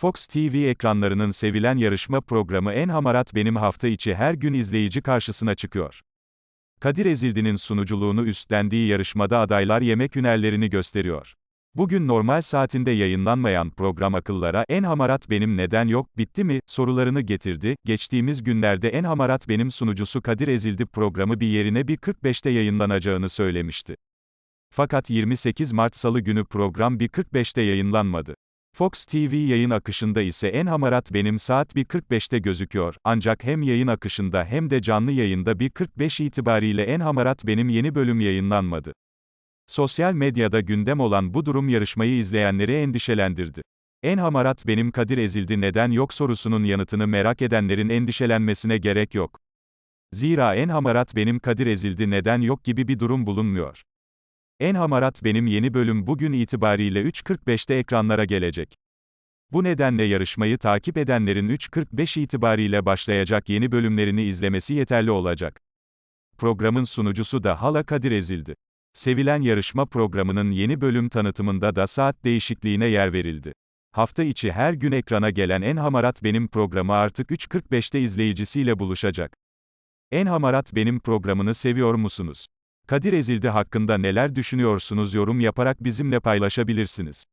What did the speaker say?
Fox TV ekranlarının sevilen yarışma programı En Hamarat Benim hafta içi her gün izleyici karşısına çıkıyor. Kadir Ezildi'nin sunuculuğunu üstlendiği yarışmada adaylar yemek hünerlerini gösteriyor. Bugün normal saatinde yayınlanmayan program akıllara En Hamarat Benim neden yok, bitti mi sorularını getirdi. Geçtiğimiz günlerde En Hamarat Benim sunucusu Kadir Ezildi programı bir yerine bir 45'te yayınlanacağını söylemişti. Fakat 28 Mart Salı günü program bir 45'te yayınlanmadı. Fox TV yayın akışında ise En Hamarat Benim saat bir 45'te gözüküyor. Ancak hem yayın akışında hem de canlı yayında bir 45 itibariyle En Hamarat Benim yeni bölüm yayınlanmadı. Sosyal medyada gündem olan bu durum yarışmayı izleyenleri endişelendirdi. En hamarat benim Kadir ezildi neden yok sorusunun yanıtını merak edenlerin endişelenmesine gerek yok. Zira en hamarat benim Kadir ezildi neden yok gibi bir durum bulunmuyor. En hamarat benim yeni bölüm bugün itibariyle 3.45'te ekranlara gelecek. Bu nedenle yarışmayı takip edenlerin 3.45 itibariyle başlayacak yeni bölümlerini izlemesi yeterli olacak. Programın sunucusu da hala Kadir Ezildi. Sevilen yarışma programının yeni bölüm tanıtımında da saat değişikliğine yer verildi. Hafta içi her gün ekrana gelen En Hamarat Benim programı artık 3.45'te izleyicisiyle buluşacak. En Hamarat Benim programını seviyor musunuz? Kadir Ezildi hakkında neler düşünüyorsunuz yorum yaparak bizimle paylaşabilirsiniz.